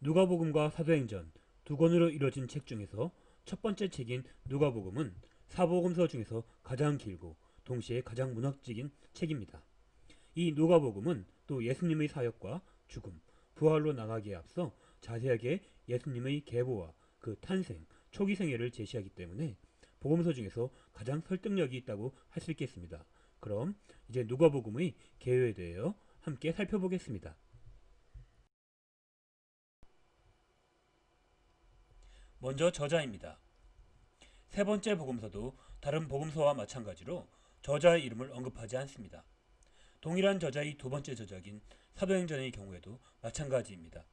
누가복음과 사도행전 두 권으로 이루어진 책 중에서 첫 번째 책인 누가복음은 사복음서 중에서 가장 길고 동시에 가장 문학적인 책입니다. 이 누가복음은 또 예수님의 사역과 죽음, 부활로 나가기에 앞서 자세하게 예수님의 계보와 그 탄생, 초기 생애를 제시하기 때문에 복음서 중에서 가장 설득력이 있다고 할 수 있겠습니다. 그럼 이제 누가복음의 개요에 대하여 함께 살펴보겠습니다. 먼저 저자입니다. 세 번째 복음서도 다른 복음서와 마찬가지로 저자의 이름을 언급하지 않습니다. 동일한 저자의 두 번째 저작인 사도행전의 경우에도 마찬가지입니다.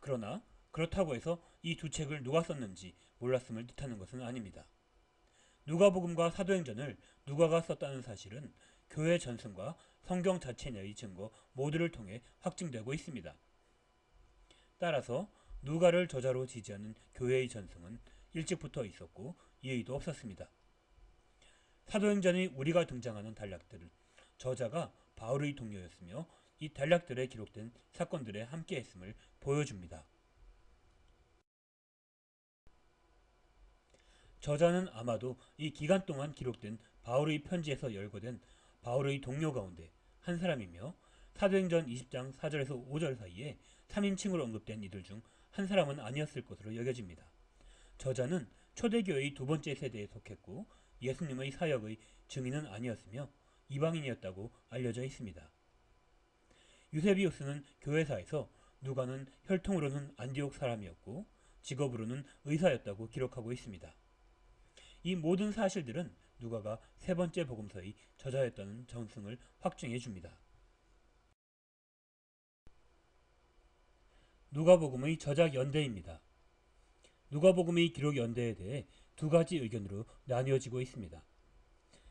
그러나 그렇다고 해서 이 두 책을 누가 썼는지 몰랐음을 뜻하는 것은 아닙니다. 누가복음과 사도행전을 누가가 썼다는 사실은 교회 전승과 성경 자체 내의 증거 모두를 통해 확증되고 있습니다. 따라서 누가를 저자로 지지하는 교회의 전승은 일찍부터 있었고 이의도 없었습니다. 사도행전의 우리가 등장하는 단락들을 저자가 바울의 동료였으며 이 단락들에 기록된 사건들에 함께했음을 보여줍니다. 저자는 아마도 이 기간 동안 기록된 바울의 편지에서 열거된 바울의 동료 가운데 한 사람이며 사도행전 20장 4절에서 5절 사이에 3인칭으로 언급된 이들 중 한 사람은 아니었을 것으로 여겨집니다. 저자는 초대교회의 두 번째 세대에 속했고 예수님의 사역의 증인은 아니었으며 이방인이었다고 알려져 있습니다. 유세비우스는 교회사에서 누가는 혈통으로는 안디옥 사람이었고 직업으로는 의사였다고 기록하고 있습니다. 이 모든 사실들은 누가가 세 번째 복음서의 저자였다는 정승을 확증해 줍니다. 누가복음의 저작 연대입니다. 누가복음의 기록 연대에 대해 두 가지 의견으로 나뉘어지고 있습니다.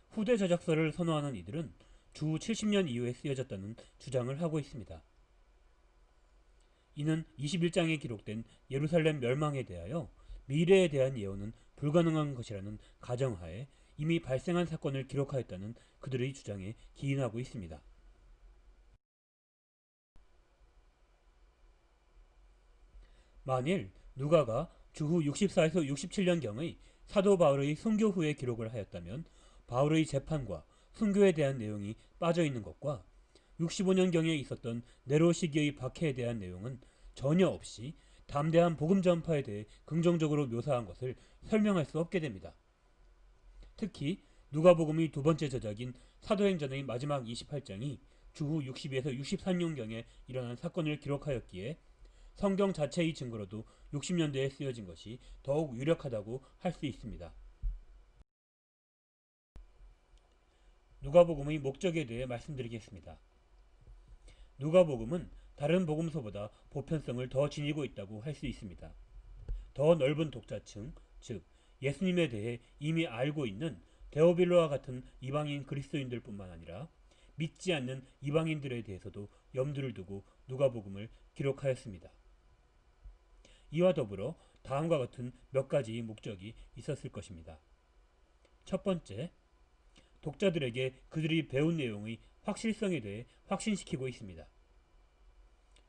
후대 저작서를 선호하는 이들은 주 70년 이후에 쓰여졌다는 주장을 하고 있습니다. 이는 21장에 기록된 예루살렘 멸망에 대하여 미래에 대한 예언은 불가능한 것이라는 가정하에 이미 발생한 사건을 기록하였다는 그들의 주장에 기인하고 있습니다. 만일 누가가 주후 64에서 67년경의 사도 바울의 순교 후에 기록을 하였다면 바울의 재판과 순교에 대한 내용이 빠져 있는 것과 65년경에 있었던 네로 시기의 박해에 대한 내용은 전혀 없이 담대한 복음 전파에 대해 긍정적으로 묘사한 것을 설명할 수 없게 됩니다. 특히 누가복음의 두 번째 저작인 사도행전의 마지막 28장이 주후 62에서 63년경에 일어난 사건을 기록하였기에 성경 자체의 증거로도 60년대에 쓰여진 것이 더욱 유력하다고 할 수 있습니다. 누가복음의 목적에 대해 말씀드리겠습니다. 누가복음은 다른 복음서보다 보편성을 더 지니고 있다고 할 수 있습니다. 더 넓은 독자층, 즉 예수님에 대해 이미 알고 있는 데오빌로와 같은 이방인 그리스도인들뿐만 아니라 믿지 않는 이방인들에 대해서도 염두를 두고 누가복음을 기록하였습니다. 이와 더불어 다음과 같은 몇 가지 목적이 있었을 것입니다. 첫 번째, 독자들에게 그들이 배운 내용의 확실성에 대해 확신시키고 있습니다.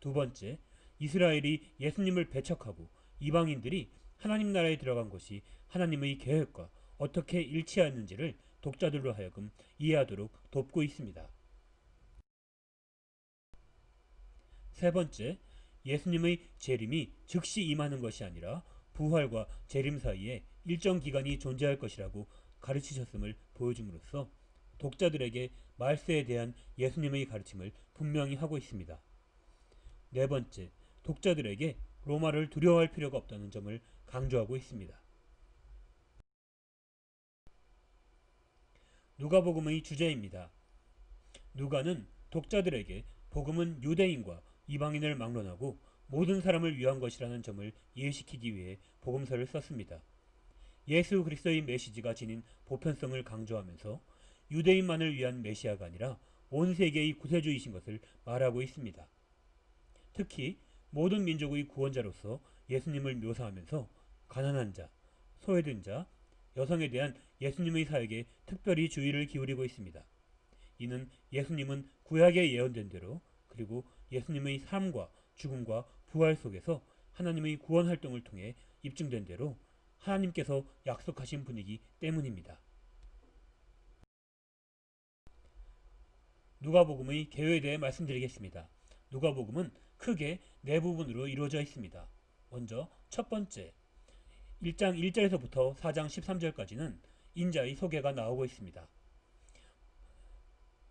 두 번째, 이스라엘이 예수님을 배척하고 이방인들이 하나님 나라에 들어간 것이 하나님의 계획과 어떻게 일치하는지를 독자들로 하여금 이해하도록 돕고 있습니다. 세 번째, 예수님의 재림이 즉시 임하는 것이 아니라 부활과 재림 사이에 일정 기간이 존재할 것이라고 가르치셨음을 보여줌으로써 독자들에게 말세에 대한 예수님의 가르침을 분명히 하고 있습니다. 네 번째, 독자들에게 로마를 두려워할 필요가 없다는 점을 강조하고 있습니다. 누가복음의 주제입니다. 누가는 독자들에게 복음은 유대인과 이방인을 막론하고 모든 사람을 위한 것이라는 점을 이해시키기 위해 복음서를 썼습니다. 예수 그리스도의 메시지가 지닌 보편성을 강조하면서 유대인만을 위한 메시아가 아니라 온 세계의 구세주이신 것을 말하고 있습니다. 특히 모든 민족의 구원자로서 예수님을 묘사하면서 가난한 자, 소외된 자, 여성에 대한 예수님의 사역에 특별히 주의를 기울이고 있습니다. 이는 예수님은 구약에 예언된 대로 그리고 예수님의 삶과 죽음과 부활 속에서 하나님의 구원 활동을 통해 입증된 대로 하나님께서 약속하신 분이기 때문입니다. 누가복음의 개요에 대해 말씀드리겠습니다. 누가복음은 크게 네 부분으로 이루어져 있습니다. 먼저 첫 번째 1장 1절에서부터 4장 13절까지는 인자의 소개가 나오고 있습니다.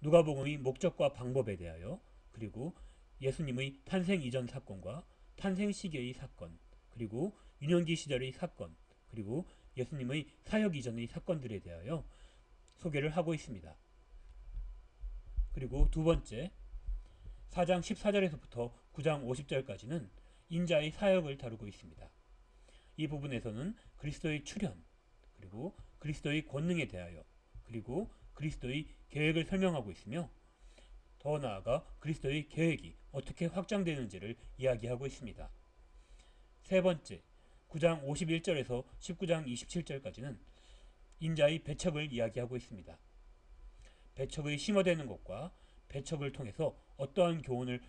누가복음의 목적과 방법에 대하여 그리고 예수님의 탄생 이전 사건과 탄생 시기의 사건 그리고 유년기 시절의 사건 그리고 예수님의 사역 이전의 사건들에 대하여 소개를 하고 있습니다. 그리고 두 번째 4장 14절에서부터 9장 50절까지는 인자의 사역을 다루고 있습니다. 이 부분에서는 그리스도의 출현 그리고 그리스도의 권능에 대하여 그리고 그리스도의 계획을 설명하고 있으며 더 나아가 그리스도의 계획이 어떻게 확장되는지를 이야기하고 있습니다. 세 번째 9장 51절에서 19장 27절까지는 인자의 배척을 이야기하고 있습니다. 배척의 심어되는 것과 배척을 통해서 어떠한 교훈을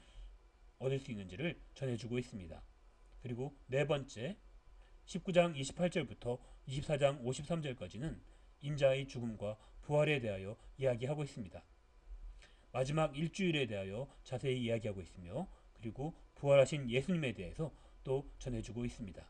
얻을 수 있는지를 전해주고 있습니다. 그리고 네 번째 19장 28절부터 24장 53절까지는 인자의 죽음과 부활에 대하여 이야기하고 있습니다. 마지막 일주일에 대하여 자세히 이야기하고 있으며 그리고 부활하신 예수님에 대해서 또 전해주고 있습니다.